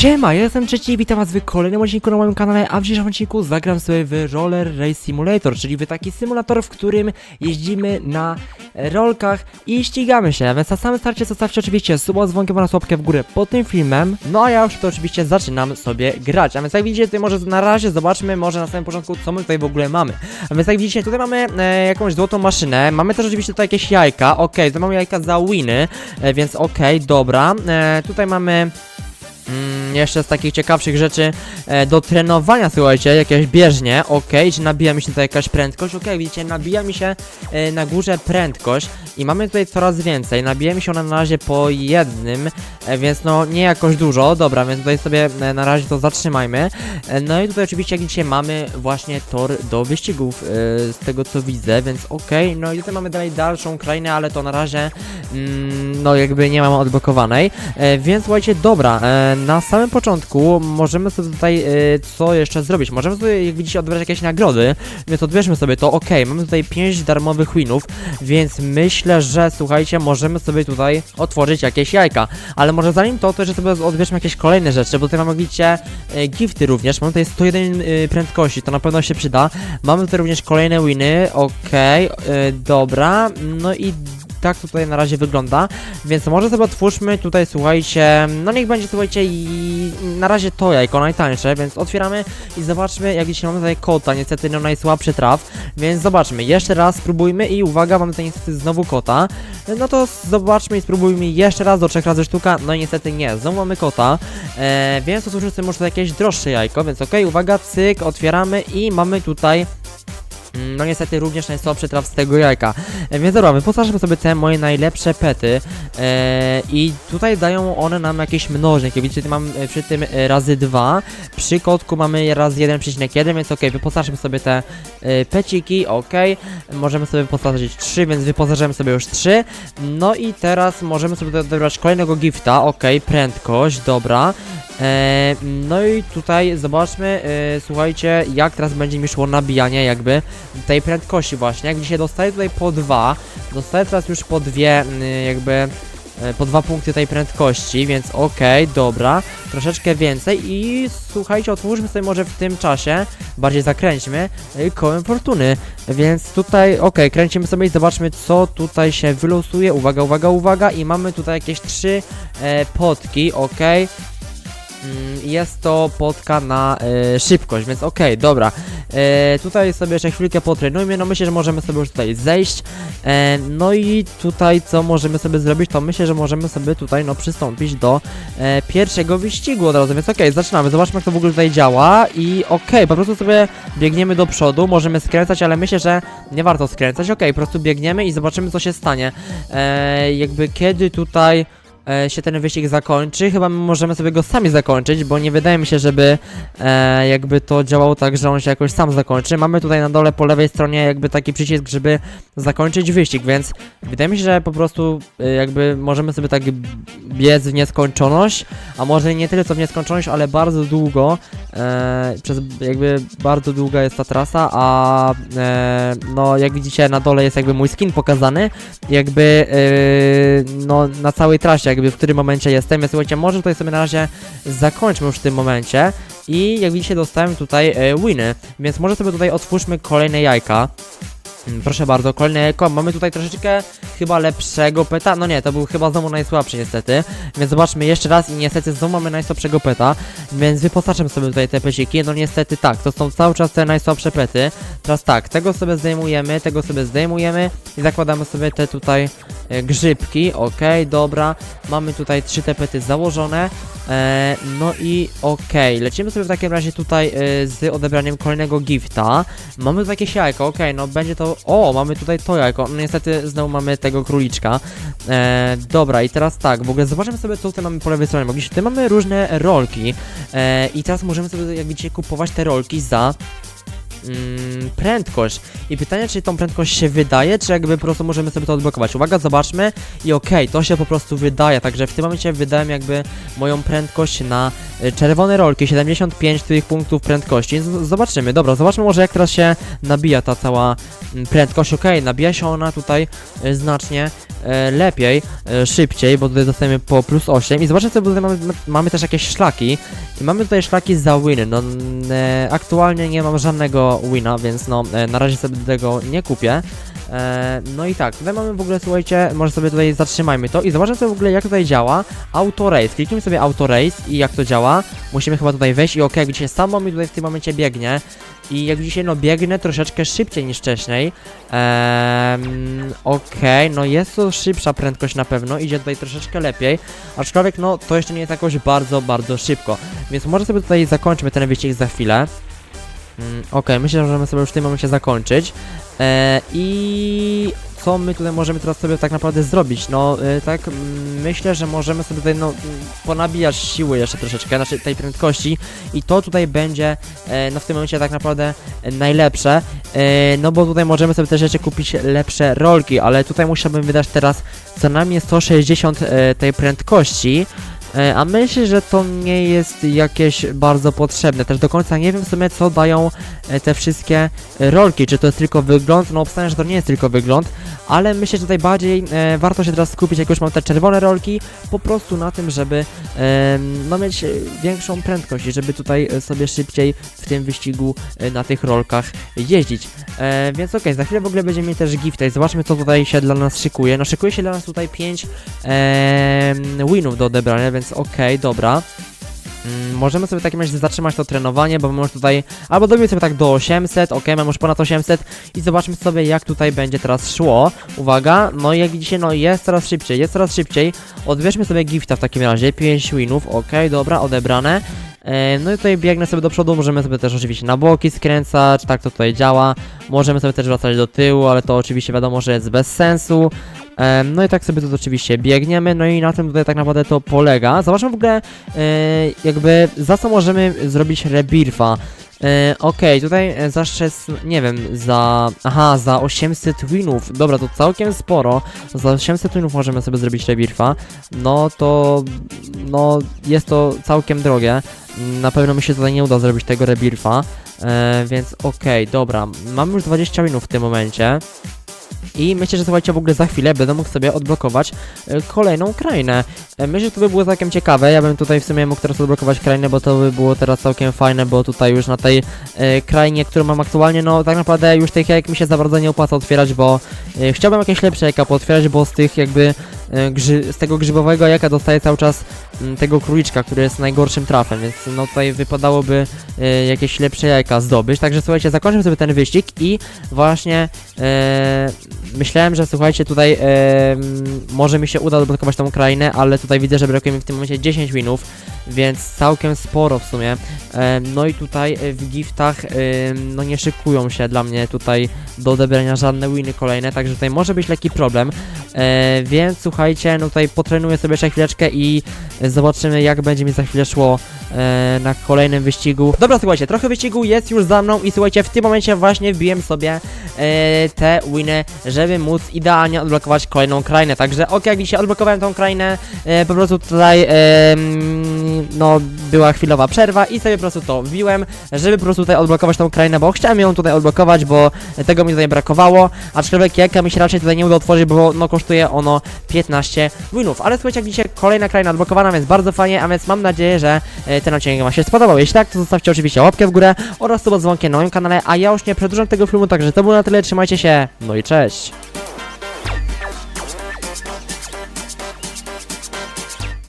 Siema, ja jestem trzeci i witam was w kolejnym odcinku na moim kanale, a w dzisiejszym odcinku zagram sobie w Roller Race Simulator, czyli w taki symulator, w którym jeździmy na rolkach i ścigamy się, więc na samym starcie zostawcie oczywiście suba z dzwonkiem oraz w górę pod tym filmem, no a ja już to oczywiście zaczynam sobie grać, a więc jak widzicie tutaj może na razie zobaczmy może na samym początku co my tutaj w ogóle mamy, a więc jak widzicie tutaj mamy e, jakąś złotą maszynę, mamy też oczywiście tutaj jakieś jajka, okej, to mamy jajka za winy, e, więc okej, dobra, e, tutaj mamy Mm, jeszcze z takich ciekawszych rzeczy e, do trenowania, słuchajcie, jakieś bieżnie, ok, czy nabija mi się tutaj jakaś prędkość, ok, widzicie, nabija mi się e, na górze prędkość i mamy tutaj coraz więcej, nabija mi się ona na razie po jednym, e, więc no nie jakoś dużo, dobra, więc tutaj sobie e, na razie to zatrzymajmy, e, no i tutaj oczywiście jak widzicie mamy właśnie tor do wyścigów, z tego co widzę, więc ok, no i tutaj mamy dalej dalszą krainę, ale to na razie, mm, no jakby nie mam odblokowanej, więc słuchajcie, dobra, na samym początku możemy sobie tutaj co jeszcze zrobić? Możemy sobie, jak widzicie, odbierać jakieś nagrody, więc odbierzmy sobie to. Ok, mamy tutaj 5 darmowych winów, więc myślę, że słuchajcie, możemy sobie tutaj otworzyć jakieś jajka. Ale może zanim to, to jeszcze sobie odbierzmy jakieś kolejne rzeczy, bo tutaj mamy, widzicie, e, gifty również. Mamy tutaj 101 e, prędkości, to na pewno się przyda. Mamy tutaj również kolejne winy, ok, e, dobra, no i tak to tutaj na razie wygląda, więc może sobie otwórzmy tutaj, słuchajcie, no niech będzie, słuchajcie, i na razie to jajko najtańsze, więc otwieramy i zobaczmy, jak dzisiaj mamy tutaj kota, niestety no najsłabszy traf, więc zobaczmy, jeszcze raz spróbujmy i uwaga, mamy tutaj niestety znowu kota, no to zobaczmy i spróbujmy jeszcze raz do trzech razy sztuka, no i niestety nie, znowu mamy kota, e, więc sobie może jakieś droższe jajko, więc okej, uwaga, cyk, otwieramy i mamy tutaj No niestety również najsłabszy traf z tego jajka. E, Więc dobra, wyposażmy sobie te moje najlepsze pety e, i tutaj dają one nam jakieś mnożnik. Widzicie, mam przy tym e, razy 2, przy kotku mamy razy 1,1, więc ok, wyposażmy sobie te peciki, ok. Możemy sobie wyposażyć 3, więc wyposażymy sobie już 3. No i teraz możemy sobie odebrać kolejnego gifta, ok, prędkość, dobra. E, no i tutaj zobaczmy, e, słuchajcie, jak teraz będzie mi szło nabijanie jakby tej prędkości właśnie. Jak dzisiaj dostaję tutaj po dwa, dostaję teraz już po dwie mm, jakby e, po dwa punkty tej prędkości, więc okej, dobra, troszeczkę więcej i słuchajcie, otwórzmy sobie może w tym czasie, bardziej zakręćmy, kołem fortuny, więc tutaj, okej, kręcimy sobie i zobaczmy co tutaj się wylosuje, uwaga, uwaga, uwaga i mamy tutaj jakieś trzy e, potki, okej, Mm, jest to potka na e, szybkość, więc okej, dobra. E, tutaj sobie jeszcze chwilkę potrenujmy, no myślę, że możemy sobie już tutaj zejść. E, no i tutaj co możemy sobie zrobić, to myślę, że możemy sobie tutaj no przystąpić do pierwszego wyścigu od razu, więc okej, zaczynamy, zobaczmy jak to w ogóle tutaj działa i okej, po prostu sobie biegniemy do przodu, możemy skręcać, ale myślę, że nie warto skręcać, okej, po prostu biegniemy i zobaczymy co się stanie. Jakby kiedy tutaj e, się ten wyścig zakończy. Chyba my możemy sobie go sami zakończyć, bo nie wydaje mi się, żeby e, jakby to działało tak, że on się jakoś sam zakończy. Mamy tutaj na dole po lewej stronie jakby taki przycisk, żeby zakończyć wyścig, więc wydaje mi się, że po prostu e, jakby możemy sobie tak biec w nieskończoność, a może nie tyle co w nieskończoność, ale bardzo długo, e, przez jakby bardzo długa jest ta trasa, a e, no jak widzicie na dole jest jakby mój skin pokazany, jakby e, no na całej trasie jakby w którym momencie jestem, więc słuchajcie, może tutaj sobie na razie zakończmy już w tym momencie. I jak widzicie dostałem tutaj e, winy, więc może sobie tutaj otwórzmy kolejne jajka. Proszę bardzo, kolejne jajko. Mamy tutaj troszeczkę chyba lepszego peta. No nie, to był chyba znowu najsłabszy niestety. Więc zobaczmy jeszcze raz i niestety znowu mamy najsłabszego peta. Więc wyposaczmy sobie tutaj te peciki. No niestety tak, to są cały czas te najsłabsze pety. Teraz tak, tego sobie zdejmujemy, tego sobie zdejmujemy i zakładamy sobie te tutaj e, grzybki. Okej, dobra. Mamy tutaj trzy te pety założone. E, no i okej, lecimy sobie w takim razie tutaj e, z odebraniem kolejnego gifta. Mamy tu jakieś jajko, okej, no będzie to... O, mamy tutaj to jajko, no niestety znowu mamy tego króliczka. E, dobra, i teraz tak, w ogóle zobaczymy sobie co tutaj mamy po lewej stronie, bo tutaj mamy różne rolki i teraz możemy sobie, jak widzicie, kupować te rolki za mm, prędkość. I pytanie, czy tą prędkość się wydaje, czy jakby po prostu możemy sobie to odblokować. Uwaga, zobaczmy i okej, to się po prostu wydaje, także w tym momencie wydałem jakby moją prędkość na y, czerwone rolki, 75 tych punktów prędkości. Z zobaczymy, dobra, zobaczmy może jak teraz się nabija ta cała mm, prędkość. Okej, nabija się ona tutaj y, znacznie. E, lepiej, e, szybciej, bo tutaj dostajemy po plus 8 i zobaczcie bo tutaj mamy, mamy też jakieś szlaki. I mamy tutaj szlaki za winy, no e, aktualnie nie mam żadnego wina, więc no na razie sobie tego nie kupię. E, no i tak, tutaj mamy w ogóle, słuchajcie, może sobie tutaj zatrzymajmy to i zobaczmy sobie w ogóle jak tutaj działa Auto Race. Kliknijmy sobie Auto Race i jak to działa. Musimy chyba tutaj wejść i ok, jak widzicie, samo mi tutaj w tym momencie biegnie. I jak widzicie, no biegnę troszeczkę szybciej niż wcześniej. Ehm, Okej, no jest to szybsza prędkość na pewno, idzie tutaj troszeczkę lepiej. Aczkolwiek, no to jeszcze nie jest jakoś bardzo, bardzo szybko. Więc może sobie tutaj zakończmy ten wyścig za chwilę. Mm, Okej, myślę, że możemy sobie już w tym momencie zakończyć. E, I co my tutaj możemy teraz sobie tak naprawdę zrobić? No, e, tak, myślę, że możemy sobie tutaj, no, ponabijać siły jeszcze troszeczkę, znaczy tej prędkości. I to tutaj będzie, e, no w tym momencie tak naprawdę najlepsze, e, no bo tutaj możemy sobie też jeszcze kupić lepsze rolki, ale tutaj musiałbym wydać teraz co najmniej 160 e, tej prędkości, E, A myślę, że to nie jest jakieś bardzo potrzebne. Też do końca nie wiem w sumie co dają e, te wszystkie e, rolki. Czy to jest tylko wygląd? No obstawiam, że to nie jest tylko wygląd, ale myślę, że tutaj bardziej e, warto się teraz skupić, jak już mam te czerwone rolki, po prostu na tym, żeby e, no, mieć e, większą prędkość i żeby tutaj e, sobie szybciej w tym wyścigu e, na tych rolkach jeździć. E, więc okej, za chwilę w ogóle będziemy mieli też gifty. Zobaczmy co tutaj się dla nas szykuje. No szykuje się dla nas tutaj 5 winów do odebrania, więc okej, dobra. Mm, możemy sobie w takim razie zatrzymać to trenowanie, bo mamy tutaj, albo dobijmy sobie tak do 800, ok, mamy już ponad 800 i zobaczmy sobie jak tutaj będzie teraz szło, uwaga, no i jak widzicie, no jest coraz szybciej, jest coraz szybciej, odbierzmy sobie gifta w takim razie, 5 winów, ok, dobra, odebrane, E, No i tutaj biegnę sobie do przodu, możemy sobie też oczywiście na boki skręcać, tak to tutaj działa. Możemy sobie też wracać do tyłu, ale to oczywiście wiadomo, że jest bez sensu. No i tak sobie tu oczywiście biegniemy, no i na tym tutaj tak naprawdę to polega. Zobaczmy w ogóle e, jakby za co możemy zrobić rebirfa. E, Okej, tutaj e, za 6, nie wiem, za, aha, za 800 winów, dobra, to całkiem sporo, za 800 winów możemy sobie zrobić rebirfa, no to, no, jest to całkiem drogie, na pewno mi się tutaj nie uda zrobić tego rebirfa, e, więc okej, dobra, mamy już 20 winów w tym momencie, i myślę, że słuchajcie, w ogóle za chwilę będę mógł sobie odblokować e, kolejną krainę. E, myślę, że to by było całkiem ciekawe. Ja bym tutaj w sumie mógł teraz odblokować krainę, bo to by było teraz całkiem fajne, bo tutaj już na tej e, krainie, którą mam aktualnie, no tak naprawdę już tych jajek mi się za bardzo nie opłaca otwierać, bo chciałbym jakieś lepsze jajka pootwierać, bo z tych jakby z tego grzybowego jajka dostaję cały czas m, tego króliczka, który jest najgorszym trafem, więc no tutaj wypadałoby e, jakieś lepsze jajka zdobyć. Także słuchajcie, zakończę sobie ten wyścig i właśnie e, myślałem, że słuchajcie, tutaj e, może mi się uda odblokować tą krainę, ale tutaj widzę, że brakuje mi w tym momencie 10 winów, więc całkiem sporo w sumie. E, no i tutaj e, w giftach e, no nie szykują się dla mnie tutaj do odebrania żadne winy kolejne, także tutaj może być lekki problem. E, więc słuchajcie, no tutaj potrenuję sobie jeszcze chwileczkę i zobaczymy jak będzie mi za chwilę szło e, na kolejnym wyścigu. Dobra, słuchajcie, trochę wyścigu jest już za mną i słuchajcie, w tym momencie właśnie wbiłem sobie e, te winy, żeby móc idealnie odblokować kolejną krainę. Także ok, jak dzisiaj odblokowałem tą krainę, e, po prostu tutaj e, mm, no była chwilowa przerwa i sobie po prostu to wbiłem, żeby po prostu tutaj odblokować tą krainę, bo chciałem ją tutaj odblokować, bo tego mi tutaj brakowało, aczkolwiek jaka mi się raczej tutaj nie uda otworzyć, bo no kosztuje ono 15 winów. Ale słuchajcie, jak dzisiaj kolejna kraina odblokowana, więc bardzo fajnie, a więc mam nadzieję, że e, ten odcinek Wam się spodobał. Jeśli tak, to zostawcie oczywiście łapkę w górę oraz suba dzwonkiem na moim kanale, a ja już nie przedłużam tego filmu, także to było na tyle, trzymajcie się, no i cześć!